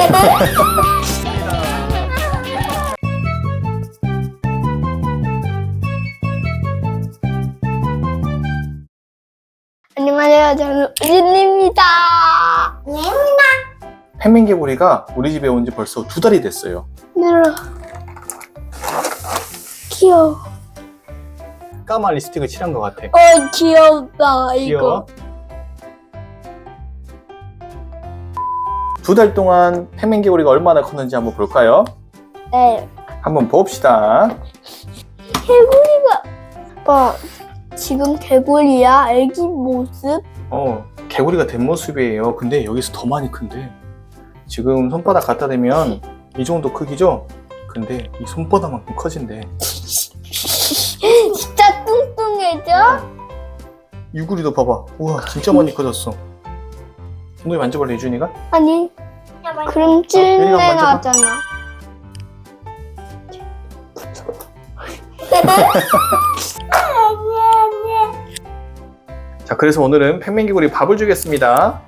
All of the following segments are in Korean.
안녕하세요. 저는 우진입니다. 우진입니다. 팽맹개구리가 우리 집에 온 지 벌써 두 달이 됐어요. 늘어. 귀여워. 까만 립스틱을 칠한 것 같아. 어, 귀엽다, 귀여워. 두 달 동안 팽맹 개구리가 얼마나 컸는지 한번 볼까요? 네. 한번 봅시다. 개구리가. 아빠, 지금 개구리야? 애기 모습? 어, 개구리가 된 모습이에요. 근데 여기서 더 많이 큰데. 지금 손바닥 갖다 대면 이 정도 크기죠? 근데 이 손바닥만큼 커진대. 진짜 뚱뚱해져? 유구리도 봐봐. 우와, 진짜 많이 커졌어. 엉덩이 만져볼래, 유준이가? 아니, 그럼 유리가 찔내 만져봐. 나잖아. 자, 그래서 오늘은 팽맹개구리 밥을 주겠습니다.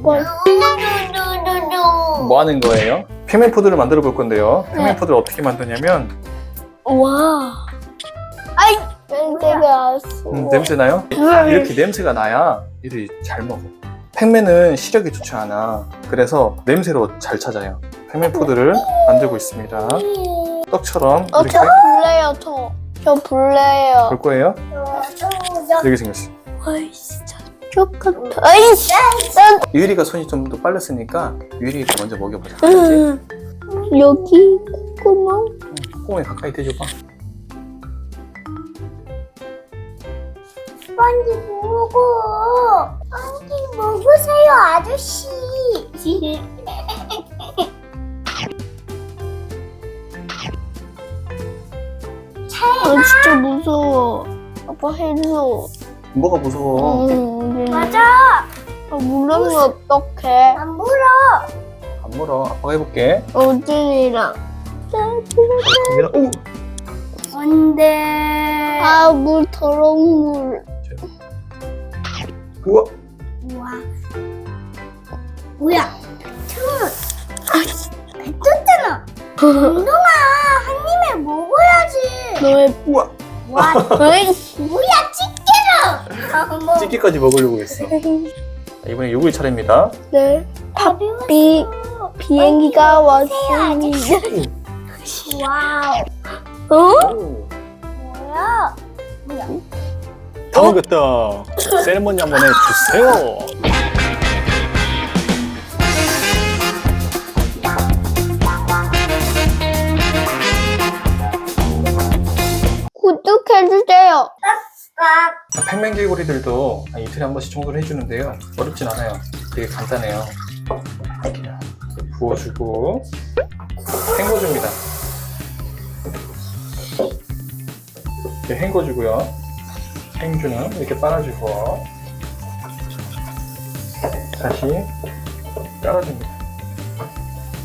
뭘. 뭐 하는 거예요? 팽맹푸드를 만들어 볼 건데요. 팽맹푸드를 어떻게 만드냐면, 와. 아이, 냄새가 왔어. 음, 냄새 나요? 이렇게 냄새가 나야 얘들이 잘 먹어. 팽맨은 시력이 좋지 않아. 그래서 냄새로 잘 찾아요. 팽맨 푸드를 만들고 있습니다. 떡처럼 어, 이렇게 저 볼래요, 저. 저 볼래요. 볼 거예요. 이렇게 생겼어. 아이, 진 짜 똑같아. 아이씨! 유리가 손이 좀 더 빨랐으니까 유리가 먼저 먹여보자. 알지? 음, 여기 콧구멍? 콧구멍에 가까이 대줘봐. 빨리 먹어. 빨리 먹으세요, 아저씨. 아, 진짜 무서워. 아빠 해줘. 뭐가 무서워? 음, 맞아. 아, 물으면 어떡해? 안 물어. 안 물어. 아빠가 해볼게. 어진이랑. 여기다, 오! 안 돼. 아, 물, 더러운 물. 우와! 우와. 뭐야? 처음. 아, 뱉었잖아. 운동아, 한 입에 먹어야지. 너의, 우와! 와, 아이씨. 뭐야, 뭐. 찌개까지 먹으려고 했어. 자, 이번에 요구리 차례입니다. 네. 밥이 비, 비행기가 왔습니다. 와우. 어? 오. 뭐야? 다 먹였다. 세레머니 한번 해주세요. 구독해주세요. 아, 팽맹개구리들도 이틀에 한 번씩 청소를 해주는데요. 어렵진 않아요. 되게 간단해요. 부어주고 헹궈줍니다. 이렇게 헹궈주고요. 행주는 이렇게 빨아주고 다시 깔아줍니다.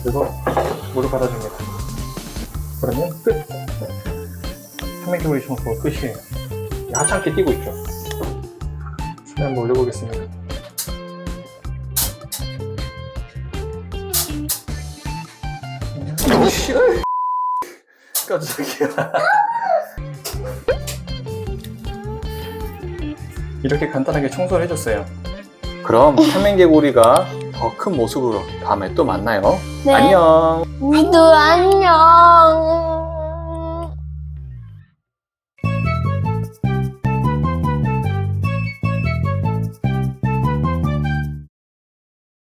그리고 물을 받아줍니다. 그러면 끝! 팽맹개구리 청소 끝이에요. 하찮게 뛰고 있죠. 손에 한번 올려보겠습니다. 싫어. 깜짝이야. 이렇게 간단하게 청소를 해줬어요. 그럼 팽맹개구리가 더 큰 모습으로 다음에 또 만나요. 네. 안녕. 우리도 안녕.